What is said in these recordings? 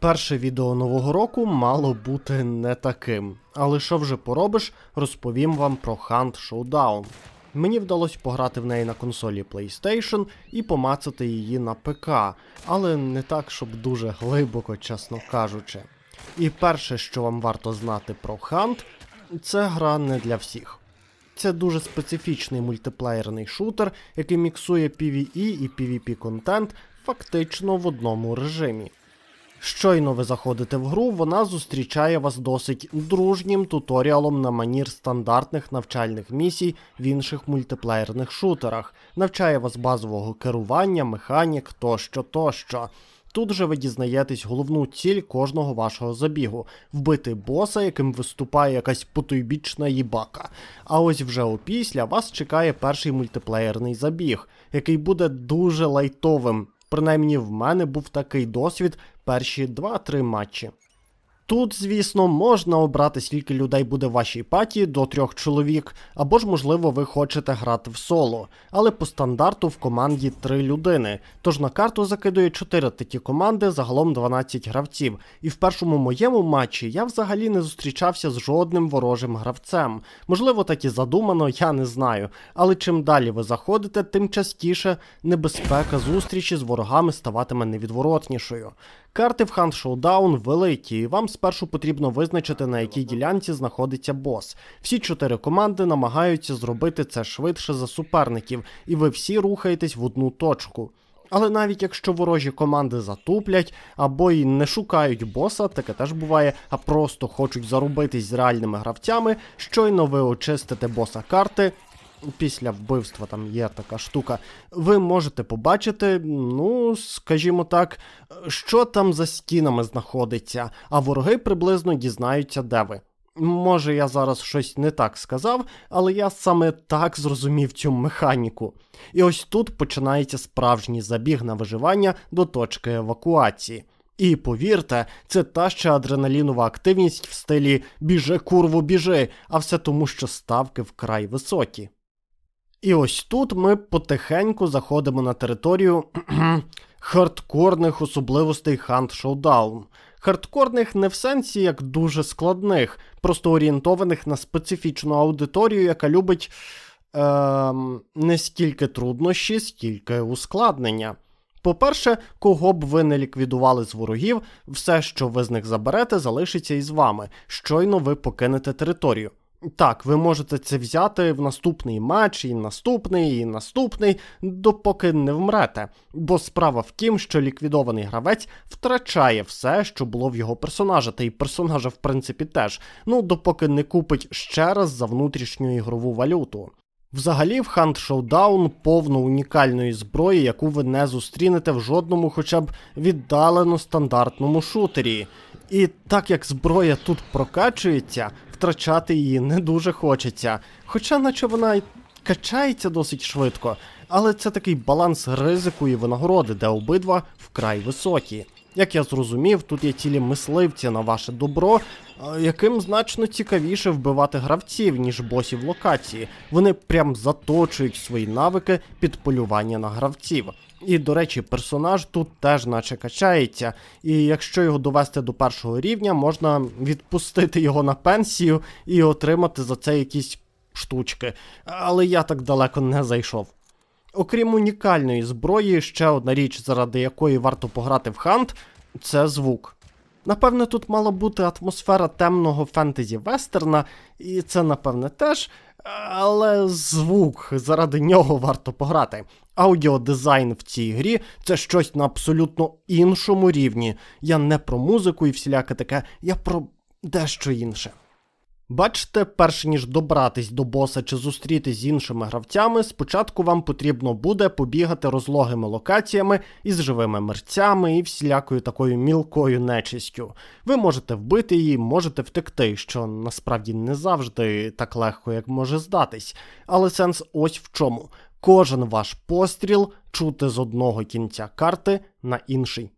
Перше відео нового року мало бути не таким. Але що вже поробиш, розповім вам про Hunt Showdown. Мені вдалося пограти в неї на консолі PlayStation і помацати її на ПК, але не так, щоб дуже глибоко, чесно кажучи. І перше, що вам варто знати про Hunt, це гра не для всіх. Це дуже специфічний мультиплеєрний шутер, який міксує PvE і PvP контент фактично в одному режимі. Щойно ви заходите в гру, вона зустрічає вас досить дружнім туторіалом на манір стандартних навчальних місій в інших мультиплеєрних шутерах, навчає вас базового керування, механік тощо тощо. Тут же ви дізнаєтесь головну ціль кожного вашого забігу вбити боса, яким виступає якась потойбічна їбака. А ось вже опісля вас чекає перший мультиплеєрний забіг, який буде дуже лайтовим. Принаймні в мене був такий досвід перші 2-3 матчі. Тут, звісно, можна обрати, скільки людей буде в вашій паті до трьох чоловік, або ж, можливо, ви хочете грати в соло, але по стандарту в команді 3 людини. Тож на карту закидує 4 такі команди, загалом 12 гравців. І в першому моєму матчі я взагалі не зустрічався з жодним ворожим гравцем. Можливо, так і задумано, я не знаю. Але чим далі ви заходите, тим частіше небезпека зустрічі з ворогами ставатиме невідворотнішою. Карти в Hunt Showdown великі, і вам спершу потрібно визначити, на якій ділянці знаходиться бос. Всі чотири команди намагаються зробити це швидше за суперників, і ви всі рухаєтесь в одну точку. Але навіть якщо ворожі команди затуплять або й не шукають боса, таке теж буває, а просто хочуть зарубитись з реальними гравцями, щойно ви очистите боса карти, після вбивства там є така штука, ви можете побачити, ну, скажімо так, що там за стінами знаходиться, а вороги приблизно дізнаються, де ви. Може, я зараз щось не так сказав, але я саме так зрозумів цю механіку. І ось тут починається справжній забіг на виживання до точки евакуації. І повірте, це та ще адреналінова активність в стилі біжи, курву, біжи, а все тому, що ставки вкрай високі. І ось тут ми потихеньку заходимо на територію хардкорних особливостей Hunt Showdown. Хардкорних не в сенсі як дуже складних, просто орієнтованих на специфічну аудиторію, яка любить ем, не стільки труднощі, скільки ускладнення. По-перше, кого б ви не ліквідували з ворогів, все, що ви з них заберете, залишиться із вами. Щойно ви покинете територію. Так, ви можете це взяти в наступний матч, і наступний, і наступний, допоки не вмрете. Бо справа в тім, що ліквідований гравець втрачає все, що було в його персонажа, та й персонажа, в принципі, теж. Ну, допоки не купить ще раз за внутрішню ігрову валюту. Взагалі, в Hunt Showdown повно унікальної зброї, яку ви не зустрінете в жодному, хоча б віддалено стандартному шутері. І так як зброя тут прокачується, втрачати її не дуже хочеться. Хоча, наче вона й качається досить швидко, але це такий баланс ризику і винагороди, де обидва вкрай високі. Як я зрозумів, тут є цілі мисливці на ваше добро, яким значно цікавіше вбивати гравців, ніж босів локації. Вони прям заточують свої навики під полювання на гравців. І, до речі, персонаж тут теж наче качається, і якщо його довести до першого рівня, можна відпустити його на пенсію і отримати за це якісь штучки. Але я так далеко не зайшов. Окрім унікальної зброї, ще одна річ, заради якої варто пограти в хант, це звук. Напевне, тут мала бути атмосфера темного фентезі вестерна, і це, напевне, теж. Але звук, заради нього варто пограти. Аудіодизайн в цій грі це щось на абсолютно іншому рівні. Я не про музику і всіляке таке, я про дещо інше. Бачите, перш ніж добратись до боса чи зустрітись з іншими гравцями, спочатку вам потрібно буде побігати розлогими локаціями із живими мерцями і всілякою такою мілкою нечистю. Ви можете вбити її, можете втекти, що насправді не завжди так легко, як може здатись. Але сенс ось в чому: кожен ваш постріл чути з одного кінця карти на інший.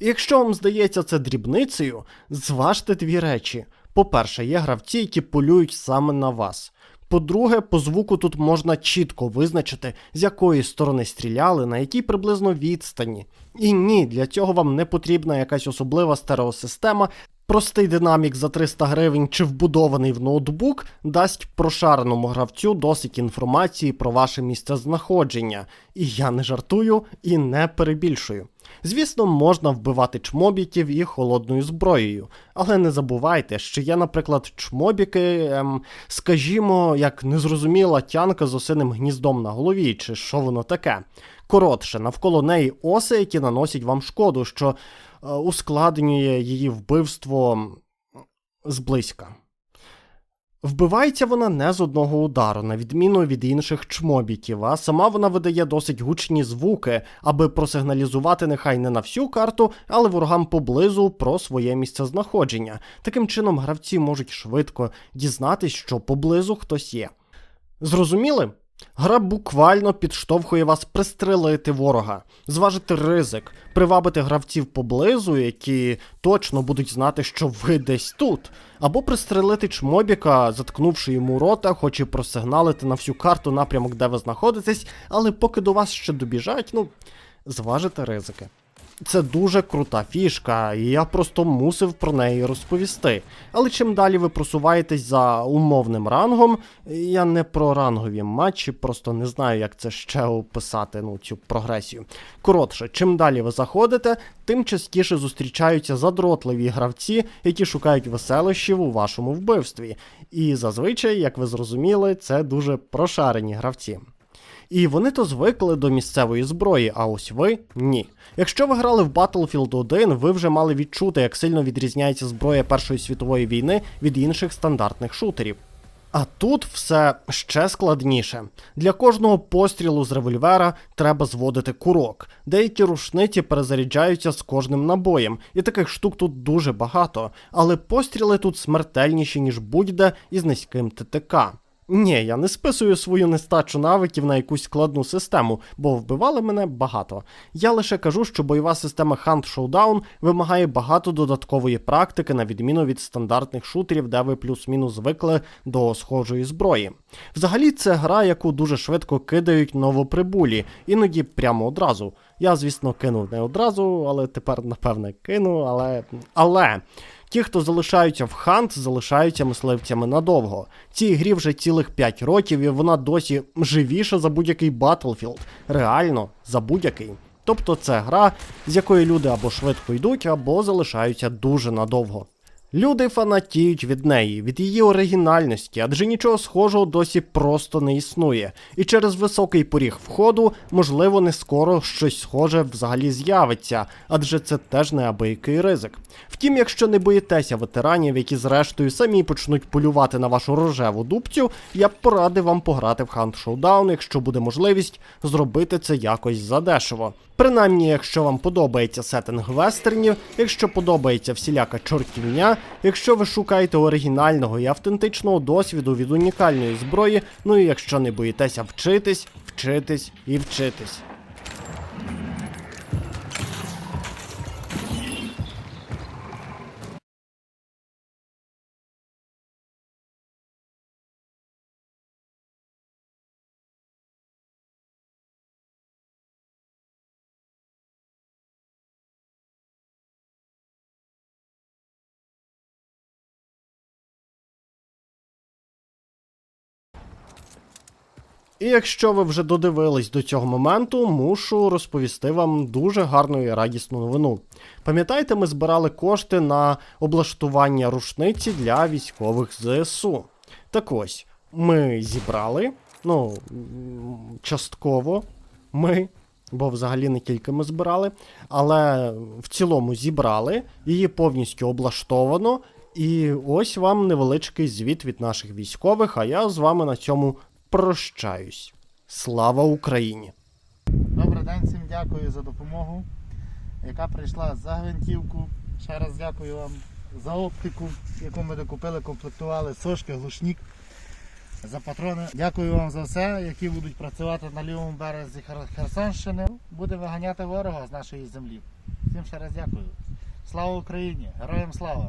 І якщо вам здається це дрібницею, зважте дві речі. По-перше, є гравці, які полюють саме на вас. По-друге, по звуку тут можна чітко визначити, з якої сторони стріляли, на якій приблизно відстані. І ні, для цього вам не потрібна якась особлива стереосистема. Простий динамік за 300 гривень чи вбудований в ноутбук дасть прошареному гравцю досить інформації про ваше місце знаходження. І я не жартую і не перебільшую. Звісно, можна вбивати чмобіків і холодною зброєю, але не забувайте, що є, наприклад, чмобіки, ем, скажімо, як незрозуміла тянка з осиним гніздом на голові, чи що воно таке. Коротше, навколо неї оси, які наносять вам шкоду, що ускладнює її вбивство зблизька. Вбивається вона не з одного удару, на відміну від інших чмобіків, а сама вона видає досить гучні звуки, аби просигналізувати нехай не на всю карту, але ворогам поблизу про своє місце знаходження. Таким чином гравці можуть швидко дізнатись, що поблизу хтось є. Зрозуміли? Гра буквально підштовхує вас пристрелити ворога, зважити ризик, привабити гравців поблизу, які точно будуть знати, що ви десь тут, або пристрелити чмобіка, заткнувши йому рота, хоч і просигналити на всю карту напрямок, де ви знаходитесь, але поки до вас ще добіжать, ну, зважити ризики. Це дуже крута фішка, і я просто мусив про неї розповісти. Але чим далі ви просуваєтесь за умовним рангом, я не про рангові матчі, просто не знаю, як це ще описати, ну, цю прогресію. Коротше, чим далі ви заходите, тим частіше зустрічаються задротливі гравці, які шукають веселощів у вашому вбивстві. І зазвичай, як ви зрозуміли, це дуже прошарені гравці. І вони то звикли до місцевої зброї, а ось ви ні. Якщо ви грали в Battlefield 1, ви вже мали відчути, як сильно відрізняється зброя Першої світової війни від інших стандартних шутерів. А тут все ще складніше. Для кожного пострілу з револьвера треба зводити курок. Деякі рушниці перезаряджаються з кожним набоєм, і таких штук тут дуже багато, але постріли тут смертельніші, ніж будь-де із низьким ТТК. Ні, я не списую свою нестачу навиків на якусь складну систему, бо вбивали мене багато. Я лише кажу, що бойова система Hunt Showdown вимагає багато додаткової практики, на відміну від стандартних шутерів, де ви плюс-мінус звикли до схожої зброї. Взагалі, це гра, яку дуже швидко кидають новоприбулі, іноді прямо одразу. Я, звісно, кинув не одразу, але тепер, напевне, кину, але. Але. Ті, хто залишаються в хант, залишаються мисливцями надовго. Цій грі вже цілих 5 років, і вона досі живіша за будь-який Battlefield. Реально, за будь-який. Тобто це гра, з якої люди або швидко йдуть, або залишаються дуже надовго. Люди фанатіють від неї, від її оригінальності, адже нічого схожого досі просто не існує. І через високий поріг входу, можливо, не скоро щось схоже взагалі з'явиться, адже це теж неабиякий ризик. Втім, якщо не боїтеся ветеранів, які зрештою самі почнуть полювати на вашу рожеву дубцю, я б порадив вам пограти в Hunt Showdown, якщо буде можливість зробити це якось задешево. Принаймні, якщо вам подобається сеттинг вестернів, якщо подобається всіляка чортівня, якщо ви шукаєте оригінального і автентичного досвіду від унікальної зброї, ну і якщо не боїтеся вчитись, вчитись і вчитись. І якщо ви вже додивились до цього моменту, мушу розповісти вам дуже гарну і радісну новину. Пам'ятаєте, ми збирали кошти на облаштування рушниці для військових ЗСУ. Так ось, ми зібрали, ну, частково ми, бо взагалі не тільки ми збирали, але в цілому зібрали, її повністю облаштовано. І ось вам невеличкий звіт від наших військових, а я з вами на цьому прощаюсь. Слава Україні! Добрий день, всім дякую за допомогу, яка прийшла за гвинтівку. Ще раз дякую вам за оптику, яку ми докупили, комплектували, сошки, глушник, за патрони. Дякую вам за все, які будуть працювати на лівому березі Херсонщини. Будемо виганяти ворога з нашої землі. Всім ще раз дякую. Слава Україні! Героям слава!